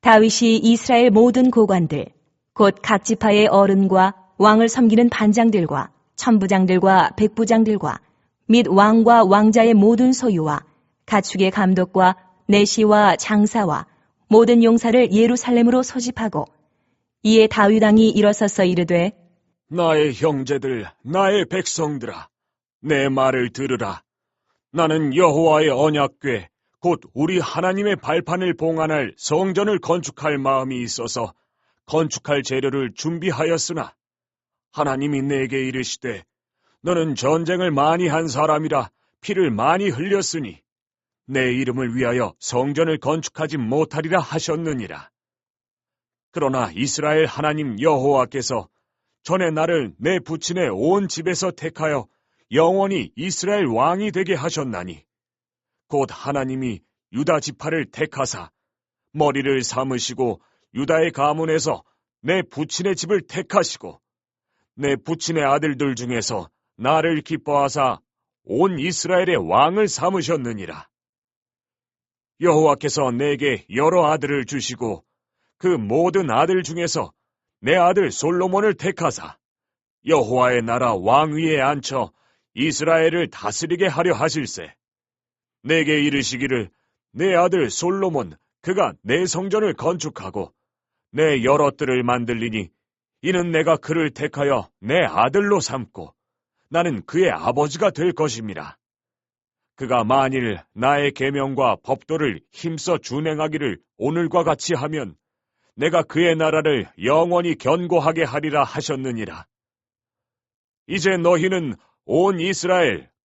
다윗이 이스라엘 모든 고관들, 곧 각 지파의 어른과 왕을 섬기는 반장들과 천부장들과 백부장들과 및 왕과 왕자의 모든 소유와 가축의 감독과 내시와 장사와 모든 용사를 예루살렘으로 소집하고 이에 다윗 왕이 일어서서 이르되 나의 형제들, 나의 백성들아, 내 말을 들으라. 나는 여호와의 언약궤, 곧 우리 하나님의 발판을 봉안할 성전을 건축할 마음이 있어서 건축할 재료를 준비하였으나 하나님이 내게 이르시되 너는 전쟁을 많이 한 사람이라 피를 많이 흘렸으니 내 이름을 위하여 성전을 건축하지 못하리라 하셨느니라. 그러나 이스라엘 하나님 여호와께서 전에 나를 내 부친의 온 집에서 택하여 영원히 이스라엘 왕이 되게 하셨나니 곧 하나님이 유다 지파를 택하사 머리를 삼으시고 유다의 가문에서 내 부친의 집을 택하시고 내 부친의 아들들 중에서 나를 기뻐하사 온 이스라엘의 왕을 삼으셨느니라. 여호와께서 내게 여러 아들을 주시고 그 모든 아들 중에서 내 아들 솔로몬을 택하사 여호와의 나라 왕위에 앉혀 이스라엘을 다스리게 하려 하실세. 내게 이르시기를 내 아들 솔로몬 그가 내 성전을 건축하고 내 여러 뜰을 만들리니 이는 내가 그를 택하여 내 아들로 삼고 나는 그의 아버지가 될 것임이라. 그가 만일 나의 계명과 법도를 힘써 준행하기를 오늘과 같이 하면 내가 그의 나라를 영원히 견고하게 하리라 하셨느니라. 이제 너희는 온 이스라엘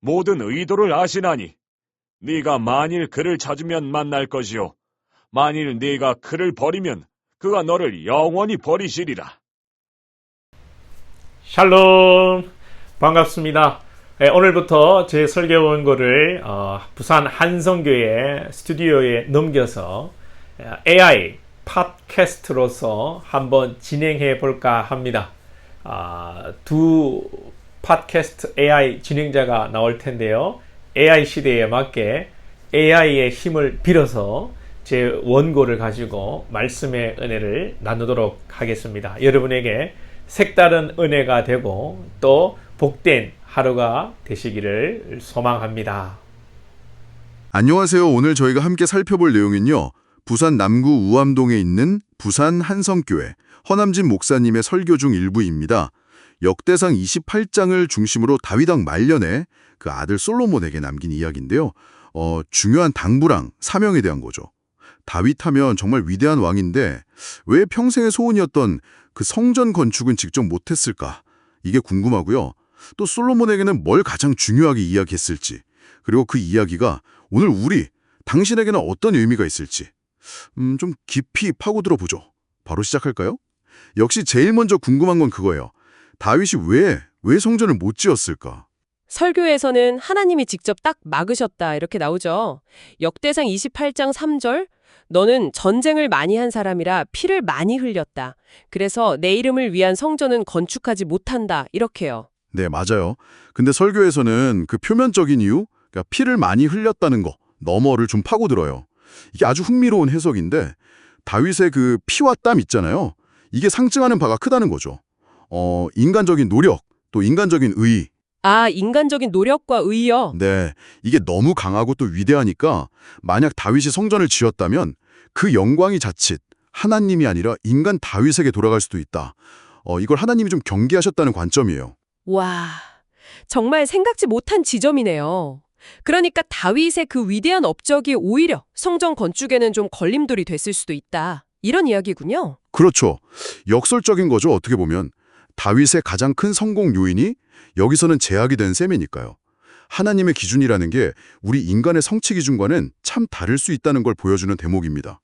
모든 의도를 아시나니 네가 만일 그를 찾으면 만날 것이요 만일 네가 그를 버리면 그가 너를 영원히 버리시리라. 샬롬 반갑습니다. 네, 오늘부터 제 설교 원고를 어, 부산 한성교회 스튜디오에 넘겨서 어, AI 팟캐스트로서 한번 진행해 볼까 합니다. 아, 두 팟캐스트 AI 진행자가 나올 텐데요. AI 시대에 맞게 AI의 힘을 빌어서 제 원고를 가지고 말씀의 은혜를 나누도록 하겠습니다. 여러분에게 색다른 은혜가 되고 또 복된 하루가 되시기를 소망합니다. 안녕하세요. 오늘 저희가 함께 살펴볼 내용은요. 부산 남구 우암동에 있는 부산 한성교회 허남진 목사님의 설교 중 일부입니다. 역대상 28장을 중심으로 다윗왕 말년에 그 아들 솔로몬에게 남긴 이야기인데요. 어, 중요한 당부랑 사명에 대한 거죠. 다윗하면 정말 위대한 왕인데 왜 평생의 소원이었던 그 성전 건축은 직접 못했을까? 이게 궁금하고요. 또 솔로몬에게는 뭘 가장 중요하게 이야기했을지 그리고 그 이야기가 오늘 우리, 당신에게는 어떤 의미가 있을지 음, 좀 깊이 파고들어 보죠. 바로 시작할까요? 역시 제일 먼저 궁금한 건 그거예요. 다윗이 왜, 왜 성전을 못 지었을까? 설교에서는 하나님이 직접 딱 막으셨다 이렇게 나오죠. 역대상 28장 3절 너는 전쟁을 많이 한 사람이라 피를 많이 흘렸다. 그래서 내 이름을 위한 성전은 건축하지 못한다. 이렇게요. 네, 맞아요. 근데 설교에서는 그 표면적인 이유, 그러니까 피를 많이 흘렸다는 거, 너머를 좀 파고들어요. 이게 아주 흥미로운 해석인데 다윗의 그 피와 땀 있잖아요. 이게 상징하는 바가 크다는 거죠. 어, 인간적인 노력, 또 인간적인 의. 아, 인간적인 노력과 의요. 네, 이게 너무 강하고 또 위대하니까 만약 다윗이 성전을 지었다면 그 영광이 자칫 하나님이 아니라 인간 다윗에게 돌아갈 수도 있다. 어, 이걸 하나님이 좀 경계하셨다는 관점이에요. 와, 정말 생각지 못한 지점이네요. 그러니까 다윗의 그 위대한 업적이 오히려 성전 건축에는 좀 걸림돌이 됐을 수도 있다. 이런 이야기군요. 그렇죠. 역설적인 거죠, 어떻게 보면. 다윗의 가장 큰 성공 요인이 여기서는 제약이 된 셈이니까요. 하나님의 기준이라는 게 우리 인간의 성취 기준과는 참 다를 수 있다는 걸 보여주는 대목입니다.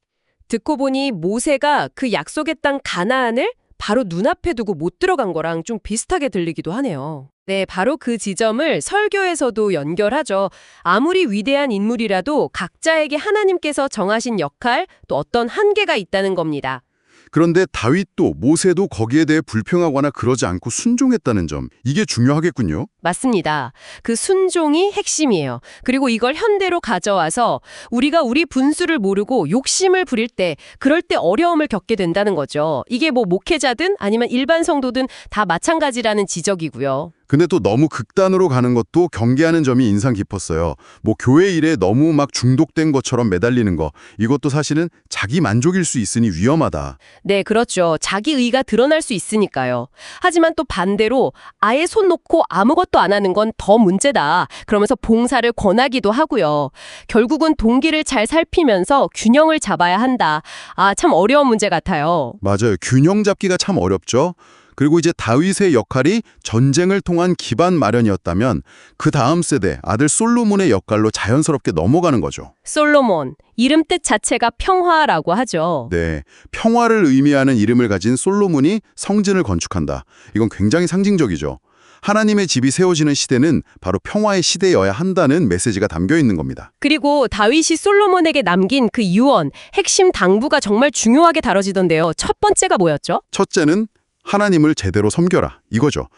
듣고 보니 모세가 그 약속의 땅 가나안을 바로 눈앞에 두고 못 들어간 거랑 좀 비슷하게 들리기도 하네요. 네, 바로 그 지점을 설교에서도 연결하죠. 아무리 위대한 인물이라도 각자에게 하나님께서 정하신 역할, 또 어떤 한계가 있다는 겁니다. 그런데 다윗도 모세도 거기에 대해 불평하거나 그러지 않고 순종했다는 점, 이게 중요하겠군요. 맞습니다. 그 순종이 핵심이에요. 그리고 이걸 현대로 가져와서 우리가 우리 분수를 모르고 욕심을 부릴 때 그럴 때 어려움을 겪게 된다는 거죠. 이게 뭐 목회자든 아니면 일반 성도든 다 마찬가지라는 지적이고요. 근데 또 너무 극단으로 가는 것도 경계하는 점이 인상 깊었어요. 뭐 교회 일에 너무 막 중독된 것처럼 매달리는 거, 이것도 사실은 자기 만족일 수 있으니 위험하다. 네, 그렇죠. 자기 의가 드러날 수 있으니까요. 하지만 또 반대로 아예 손 놓고 아무것도 안 하는 건 더 문제다. 그러면서 봉사를 권하기도 하고요. 결국은 동기를 잘 살피면서 균형을 잡아야 한다. 아, 참 어려운 문제 같아요. 맞아요. 균형 잡기가 참 어렵죠. 그리고 이제 다윗의 역할이 전쟁을 통한 기반 마련이었다면 그 다음 세대 아들 솔로몬의 역할로 자연스럽게 넘어가는 거죠. 솔로몬, 이름 뜻 자체가 평화라고 하죠. 네, 평화를 의미하는 이름을 가진 솔로몬이 성전을 건축한다. 이건 굉장히 상징적이죠. 하나님의 집이 세워지는 시대는 바로 평화의 시대여야 한다는 메시지가 담겨 있는 겁니다. 그리고 다윗이 솔로몬에게 남긴 그 유언, 핵심 당부가 정말 중요하게 다뤄지던데요. 첫 번째가 뭐였죠? 첫째는 하나님을 제대로 섬겨라. 이거죠.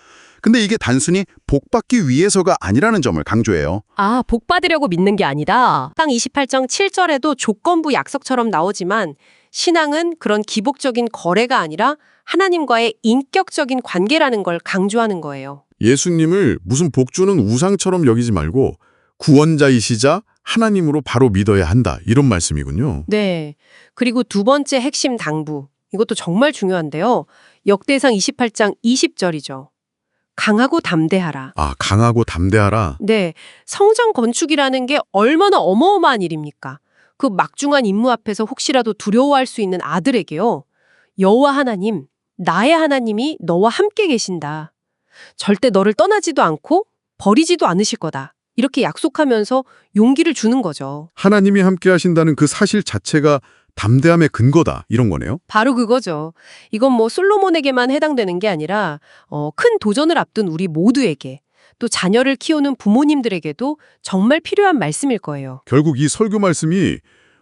근데 이게 단순히 복받기 위해서가 아니라는 점을 강조해요. 아, 복 받으려고 믿는 게 아니다. 땅 28장 7절에도 조건부 약속처럼 나오지만 신앙은 그런 기복적인 거래가 아니라 하나님과의 인격적인 관계라는 걸 강조하는 거예요. 예수님을 무슨 복주는 우상처럼 여기지 말고 구원자이시자 하나님으로 바로 믿어야 한다. 이런 말씀이군요. 네. 그리고 두 번째 핵심 당부. 이것도 정말 중요한데요. 역대상 28장 20절이죠. 강하고 담대하라. 아, 강하고 담대하라. 네. 성전 건축이라는 게 얼마나 어마어마한 일입니까? 그 막중한 임무 앞에서 혹시라도 두려워할 수 있는 아들에게요. 여호와 하나님, 나의 하나님이 너와 함께 계신다. 절대 너를 떠나지도 않고 버리지도 않으실 거다. 이렇게 약속하면서 용기를 주는 거죠. 하나님이 함께 하신다는 그 사실 자체가 담대함의 근거다. 이런 거네요. 바로 그거죠. 이건 뭐 솔로몬에게만 해당되는 게 아니라 어, 큰 도전을 앞둔 우리 모두에게 또 자녀를 키우는 부모님들에게도 정말 필요한 말씀일 거예요. 결국 이 설교 말씀이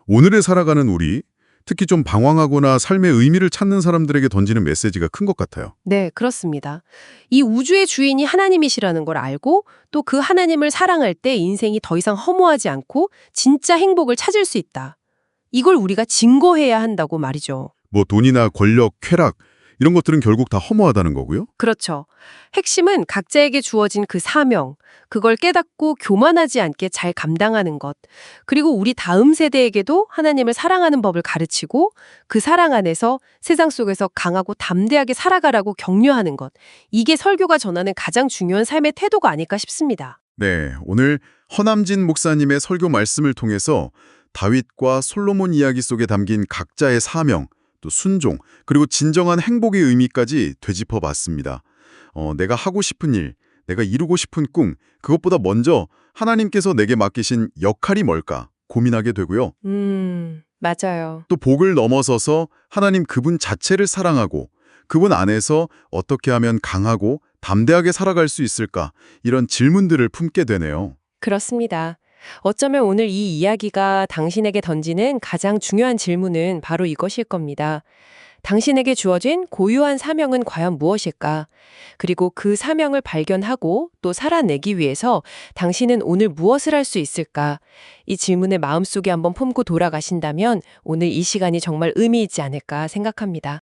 오늘에 살아가는 우리, 특히 좀 방황하거나 삶의 의미를 찾는 사람들에게 던지는 메시지가 큰 것 같아요. 네, 그렇습니다. 이 우주의 주인이 하나님이시라는 걸 알고 또 그 하나님을 사랑할 때 인생이 더 이상 허무하지 않고 진짜 행복을 찾을 수 있다. 이걸 우리가 증거해야 한다고 말이죠. 뭐 돈이나 권력, 쾌락 이런 것들은 결국 다 허무하다는 거고요. 그렇죠. 핵심은 각자에게 주어진 그 사명, 그걸 깨닫고 교만하지 않게 잘 감당하는 것, 그리고 우리 다음 세대에게도 하나님을 사랑하는 법을 가르치고 그 사랑 안에서 세상 속에서 강하고 담대하게 살아가라고 격려하는 것. 이게 설교가 전하는 가장 중요한 삶의 태도가 아닐까 싶습니다. 네, 오늘 허남진 목사님의 설교 말씀을 통해서 다윗과 솔로몬 이야기 속에 담긴 각자의 사명, 또 순종, 그리고 진정한 행복의 의미까지 되짚어 봤습니다. 어, 내가 하고 싶은 일, 내가 이루고 싶은 꿈, 그것보다 먼저 하나님께서 내게 맡기신 역할이 뭘까 고민하게 되고요. 음, 맞아요. 또 복을 넘어서서 하나님 그분 자체를 사랑하고 그분 안에서 어떻게 하면 강하고 담대하게 살아갈 수 있을까 이런 질문들을 품게 되네요. 그렇습니다. 어쩌면 오늘 이 이야기가 당신에게 던지는 가장 중요한 질문은 바로 이것일 겁니다. 당신에게 주어진 고유한 사명은 과연 무엇일까? 그리고 그 사명을 발견하고 또 살아내기 위해서 당신은 오늘 무엇을 할 수 있을까? 이 질문을 마음속에 한번 품고 돌아가신다면 오늘 이 시간이 정말 의미 있지 않을까 생각합니다.